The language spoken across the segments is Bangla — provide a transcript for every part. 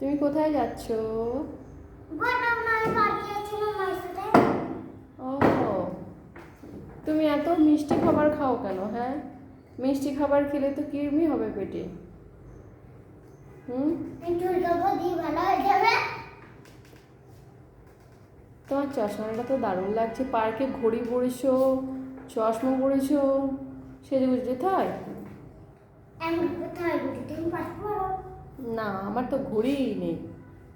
তুমি কোথায় যাচ্ছ? ও তুমি এত মিষ্টি খাবার খাও কেন হ্যাঁ? মিষ্টি খাবার খেলে তো কৃমি হবে পেটে। হুম? তোমার চশমাটা তো দারুণ লাগছে, পার্কে ঘড়ি পরেছো, চশমা পরেছো সেজে গুজে যেতে হয় না আমার তো ঘড়িই নেই।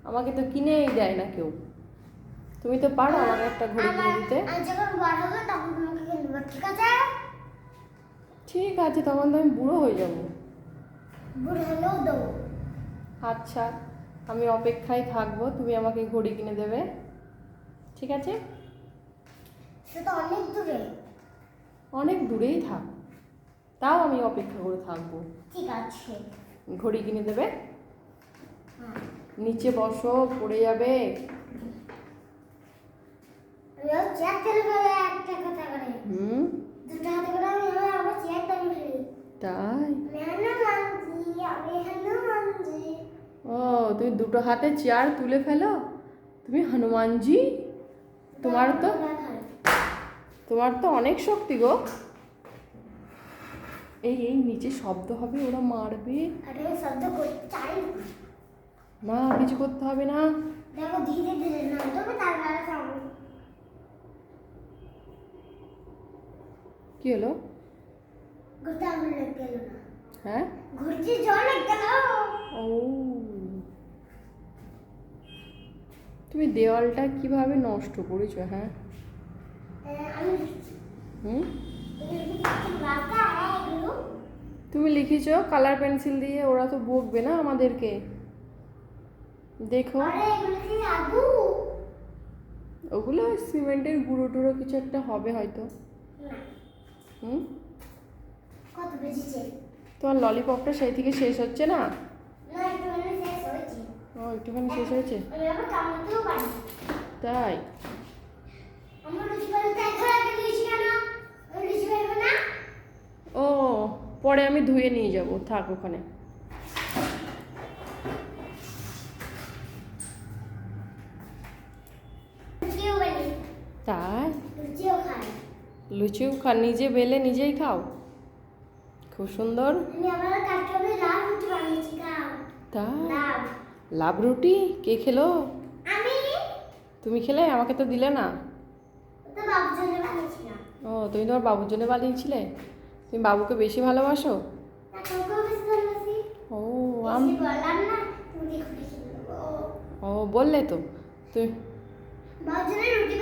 আমাকে তো কিনেই দেয় না কেউ। তুমি তো পারো আমাকে একটা ঘড়ি কিনে দিতে। ঠিক আছে? ঠিক আছে তখন তো আমি বুড়ো হয়ে যাব। আচ্ছা আমি অপেক্ষায় থাকব তুমি আমাকে ঘড়ি কিনে দেবে। ঠিক আছে? সেটা অনেক দূরে। অনেক দূরেই থাক। তাও আমি অপেক্ষা করে থাকব। ঠিক আছে। ঘড়ি কিনে দেবে? নিচে বসো পড়ে যাবে। হুম? তাই? ও তুমি দুটো হাতে চেয়ার তুলে ফেলো? তুমি হনুমানজি তোমার তো তোমার তো অনেক শক্তি গো। এই এই নিচে শব্দ হবে ওরা মারবে। আর শব্দ না। কিছু করতে হবে না। দেখো ধীরে ধীরে না তবে কি হলো? ঘুরতে আমার লেগে গেল না। হ্যাঁ? ঘুরতে জল গেল ও। তুমি দেওয়ালটা কীভাবে নষ্ট করেছ হ্যাঁ? হুম? আর এগুলো। তুমি লিখেছো কালার পেন্সিল দিয়ে ওরা তো বকবে না আমাদেরকে। দেখো। ওগুলো সিমেন্টের গুঁড়ো টুড়ো কিছু একটা হবে হয়তো। হুম? তোমার ললিপপটা সেই থেকে শেষ হচ্ছে না? ও একটুখানি শেষ হয়েছে? তাই? ও পরে আমি ধুয়ে নিয়ে যাব। থাক ওখানে লুচিও বানি তাই? লুচিও খাই। লুচিও খা নিজে বেলে নিজেই খাও? খুব সুন্দর। তাই? লাভ রুটি? কে খেলো? তুমি খেলে? আমাকে তো দিলে না। ও তুমি তোমার বাবুর জন্য বানিয়েছিলে? তুমি বাবুকে বেশি ভালোবাসো? ও আমি ও বললে তো। তুমি বাবুর রুটি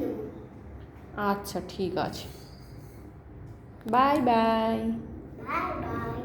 দেবো আচ্ছা ঠিক আছে। Bye bye. Bye bye.